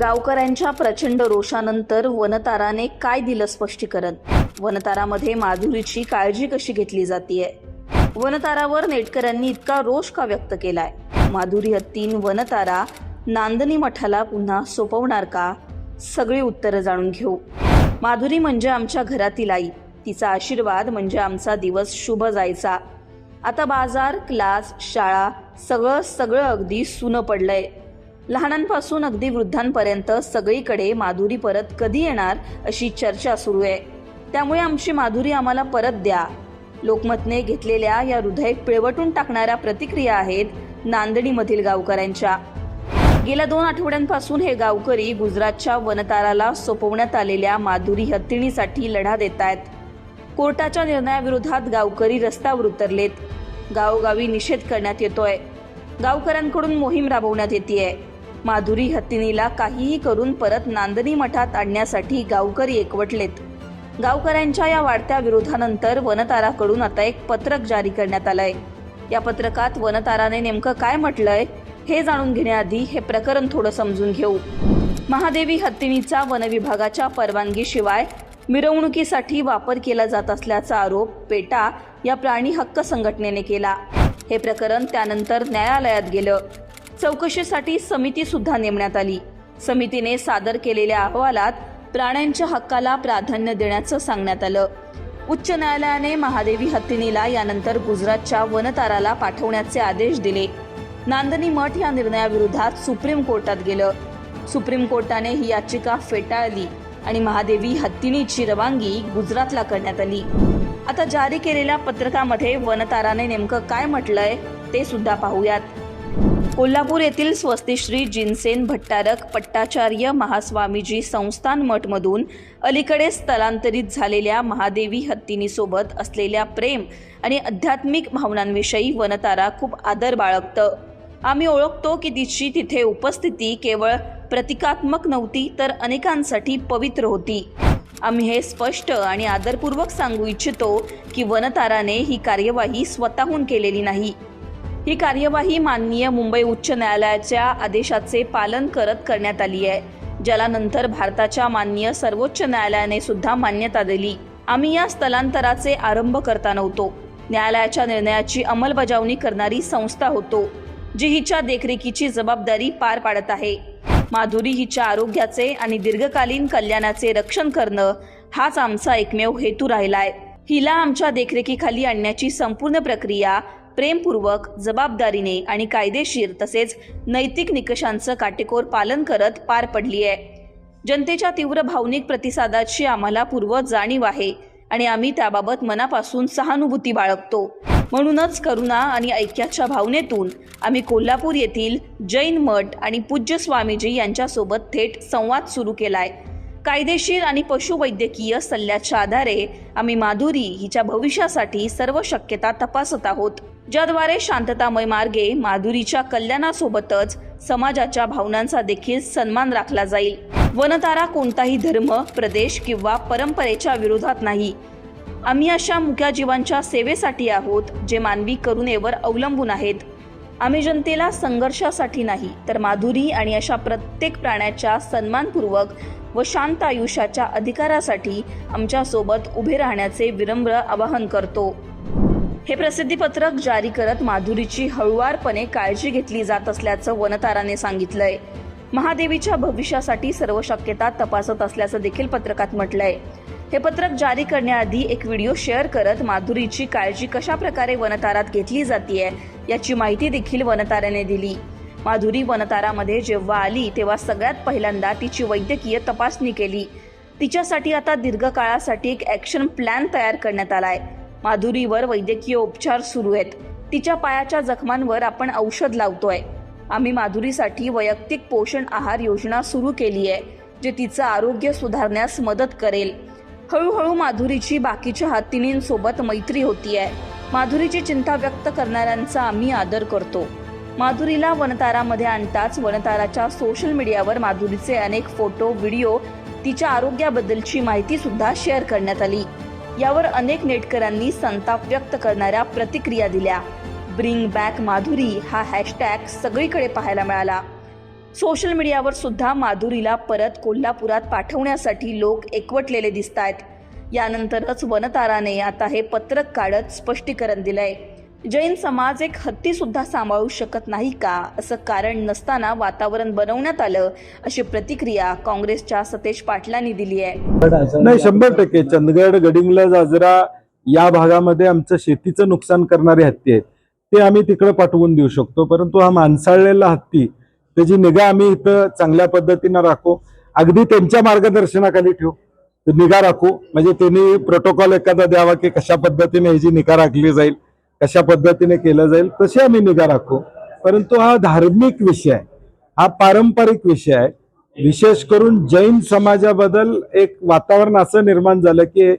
गावकऱ्यांच्या प्रचंड रोषानंतर वनताराने काय दिलं स्पष्टीकरण? वनतारामध्ये माधुरीची काळजी कशी घेतली जातीये? वनतारावर नेटकऱ्यांनी इतका रोष का व्यक्त केलाय? माधुरी हत्तीन वनतारा नांदनी मठाला पुन्हा सोपवणार का? सगळी उत्तरं जाणून घेऊ. माधुरी म्हणजे आमच्या घरातील आई. तिचा आशीर्वाद म्हणजे आमचा दिवस शुभ जायचा. आता बाजार क्लास शाळा सगळं सगळं अगदी सुनं पडलंय. लहानांपासून अगदी वृद्धांपर्यंत सगळीकडे माधुरी परत कधी येणार अशी चर्चा सुरू आहे. त्यामुळे आमची माधुरी आम्हाला परत द्या. लोकमतने घेतलेल्या या हृदय पिळवटून टाकणाऱ्या प्रतिक्रिया आहेत नांदणीमधील गावकऱ्यांच्या. गेल्या दोन आठवड्यांपासून हे गावकरी गुजरातच्या वनताराला सोपवण्यात आलेल्या माधुरी हत्तीणीसाठी लढा देत आहेत कोर्टाच्या निर्णयाविरोधात गावकरी रस्त्यावर उतरलेत. गावोगावी निषेध करण्यात येतोय. गावकऱ्यांकडून मोहीम राबवण्यात येते माधुरी हत्तीनीला काहीही करून परत नांदणी मठात आणण्यासाठी गावकरी एकवटलेत. गावकऱ्यांच्या या वाढत्या विरोधानंतर वनताराकडून आता एक पत्रक जारी करण्यात आलंय. या पत्रकात वनताराने नेमकं काय म्हटलंय हे जाणून घेण्याआधी हे प्रकरण थोडं समजून घेऊ. महादेवी हत्तीणीचा वनविभागाच्या परवानगीशिवाय मिरवणुकीसाठी वापर केला जात असल्याचा आरोप पेटा या प्राणी हक्क संघटनेने केला. हे प्रकरण त्यानंतर न्यायालयात गेलं. चौकशीसाठी समिती सुद्धा नेमण्यात आली. समितीने सादर केलेल्या अहवालात प्राण्यांच्या हक्काला प्राधान्य देण्याचं सांगण्यात आलं. उच्च न्यायालयाने महादेवी हत्तीनीला यानंतर गुजरातच्या वनताराला पाठवण्याचे आदेश दिले. नांदनी मठ या निर्णयाविरोधात सुप्रीम कोर्टात गेलं. सुप्रीम कोर्टाने ही याचिका फेटाळली आणि महादेवी हत्तीनीची रवानगी गुजरातला करण्यात आली. आता जारी केलेल्या पत्रकामध्ये वनताराने नेमकं काय म्हटलंय ते सुद्धा पाहूयात. कोल्हापूर येथील स्वस्तिश्री जिनसेन भट्टारक पट्टाचार्य महास्वामीजी संस्थान मठमधून अलीकडे स्थलांतरित झालेल्या महादेवी हत्तीनीसोबत असलेल्या प्रेम आणि आध्यात्मिक भावनांविषयी वनतारा खूप आदर बाळगतं. आम्ही ओळखतो की तिची तिथे उपस्थिती केवळ प्रतिकात्मक नव्हती तर अनेकांसाठी पवित्र होती. आम्ही हे स्पष्ट आणि आदरपूर्वक सांगू इच्छितो की वनताराने ही कार्यवाही स्वतःहून केलेली नाही. ही कार्यवाही माननीय मुंबई उच्च न्यायालयाच्या आदेशाचे पालन करत करण्यात आली आहे ज्याला नंतर भारताच्या माननीय सर्वोच्च न्यायालयाने सुद्धा मान्यता दिली. आम्ही या स्थलांतराचे आरंभ करता नव्हतो. न्यायालयाच्या निर्णयाची अंमलबजावणी करणारी संस्था होतो जी हिच्या देखरेखीची जबाबदारी पार पाडत आहे. माधुरी हिच्या आरोग्याचे आणि दीर्घकालीन कल्याणाचे रक्षण करणं हाच आमचा एकमेव हेतू राहिलाय. हिला आमच्या देखरेखीखाली आणण्याची संपूर्ण प्रक्रिया प्रेमपूर्वक जबाबदारीने आणि कायदेशीर तसेच नैतिक निकषांचं काटेकोर पालन करत पार पडली आहे. जनतेच्या तीव्र भावनिक प्रतिसादाची आम्हाला पूर्व जाणीव आहे आणि आम्ही त्याबाबत मनापासून सहानुभूती बाळगतो. म्हणूनच करुणा आणि ऐक्याच्या भावनेतून आम्ही कोल्हापूर येथील जैन मठ आणि पूज्य स्वामीजी यांच्यासोबत थेट संवाद सुरू केला आहे कायदेशीर आणि पशुवैद्यकीय सल्ल्याच्या आधारे आम्ही माधुरी हिच्या भविष्यासाठी सर्व शक्यता तपासत आहोत. ज्याद्वारे शांततामय मार्गे माधुरीच्या कल्याणासोबतच समाजाच्या भावनांचा देखील सन्मान राखला जाईल. वनतारा कोणताही धर्म प्रदेश किंवा परंपरेच्या विरोधात नाही. आम्ही अशा मुक्या जीवांच्या सेवेसाठी आहोत जे मानवी करुणेवर अवलंबून आहेत. आम्ही जनतेला संघर्षासाठी नाही तर माधुरी आणि अशा प्रत्येक प्राण्याच्या सन्मानपूर्वक व शांत आयुष्याच्या अधिकारासाठी आमच्यासोबत उभे राहण्याचे विनम्र आवाहन करतो. हे प्रसिद्धीपत्रक जारी करत माधुरीची हळुवारपणे काळजी घेतली जात असल्याचं वनताराने सांगितलंय. महादेवीच्या भविष्यासाठी सर्व शक्यता तपासत असल्याचं देखील पत्रकात म्हटलंय. हे पत्रक जारी करण्याआधी एक व्हिडिओ शेअर करत माधुरीची काळजी कशा प्रकारे वनतारात घेतली जातीये याची माहिती देखील वनताऱ्याने दिली. माधुरी वनतारामध्ये जेव्हा आली तेव्हा सगळ्यात पहिल्यांदा तिची वैद्यकीय तपासणी केली. तिच्यासाठी आता दीर्घकाळासाठी एक ॲक्शन प्लॅन तयार करण्यात आलाय. माधुरीवर वैद्यकीय उपचार सुरू आहेत. तिच्या पायाच्या जखमांवर आपण औषध लावतोय. आम्ही माधुरीसाठी वैयक्तिक पोषण आहार योजना सुरू केली आहे जे तिचं आरोग्य सुधारण्यास मदत करेल. हळूहळू माधुरीची बाकीच्या हत्तीनींसोबत मैत्री होती आहे माधुरीची चिंता व्यक्त करणाऱ्यांचा आम्ही आदर करतो. माधुरीला वनतारामध्ये आणताच वनताराच्या सोशल मीडियावर माधुरीचे अनेक फोटो व्हिडिओ तिच्या आरोग्याबद्दलची माहिती सुद्धा शेअर करण्यात आली. यावर अनेक नेटकरांनी संताप व्यक्त करणाऱ्या प्रतिक्रिया दिल्या. ब्रिंग बॅक माधुरी हा हॅशटॅग सगळीकडे पाहायला मिळाला. सोशल मीडियावर सुद्धा माधुरीला परत कोल्हापुरात पाठवण्यासाठी लोक एकवटलेले दिसत आहेत यानंतरच वनताराने आता हे पत्रक काढत स्पष्टीकरण दिलंय. जैन समाज एक हत्ती सुद्धा सांभाळू शकत नाही का? असं कारण नसताना वातावरण बनवण्यात आलं अशी प्रतिक्रिया काँग्रेसच्या सतेज पाटलांनी दिली आहे. नाही शंभर टक्के. चंदगड गडिंगला जाजरा या भागामध्ये आमचं शेतीचं नुकसान करणारे हत्ती आहेत. ते आम्ही तिकडे पाठवून देऊ शकतो परंतु हा माणसाळलेला हत्ती त्याची निगा आम्ही इथं चांगल्या पद्धतीनं राखू. अगदी त्यांच्या मार्गदर्शनाखाली ठेवू. निगा राखू. म्हणजे त्यांनी प्रोटोकॉल एखादा द्यावा की कशा पद्धतीने ह्याची निगा राखली जाईल कशा पद्धतीने केलं जाईल तशी आम्ही निगा राखू. परंतु हा धार्मिक विषय आहे. हा पारंपरिक विषय आहे. विशेष करून जैन समाजाबद्दल एक वातावरण असं निर्माण झालं की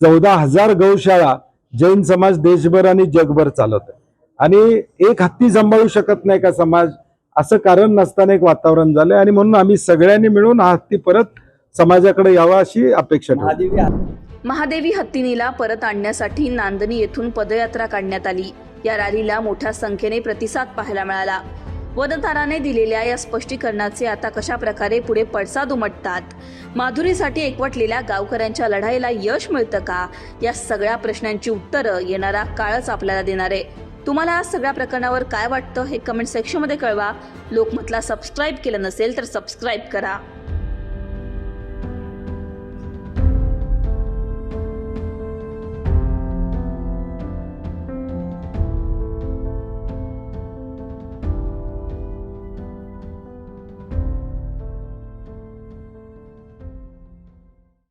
चौदा हजार गौशाळा जैन समाज देशभर आणि जगभर चालवत आहे आणि एक हत्ती सांभाळू शकत नाही का समाज? असं कारण नसताना एक वातावरण झालंय. आणि म्हणून आम्ही सगळ्यांनी मिळून हा हत्ती परत समाजाकडे यावा अशी अपेक्षा महादेवी हत्तीनीला परत आणण्यासाठी नांदणी येथून पदयात्रा काढण्यात आली. या रॅलीला मोठ्या संख्येने प्रतिसाद पाहायला मिळाला. वनताराने दिलेल्या या स्पष्टीकरणाचे आता कशा प्रकारे पुढे पडसाद उमटतात? माधुरीसाठी एकवटलेल्या गावकऱ्यांच्या लढाईला यश मिळतं का? या सगळ्या प्रश्नांची उत्तरं येणारा काळच आपल्याला देणार आहे. तुम्हाला या सगळ्या प्रकरणावर काय वाटतं हे कमेंट सेक्शनमध्ये कळवा. लोकमतला सबस्क्राईब केलं नसेल तर सबस्क्राईब करा.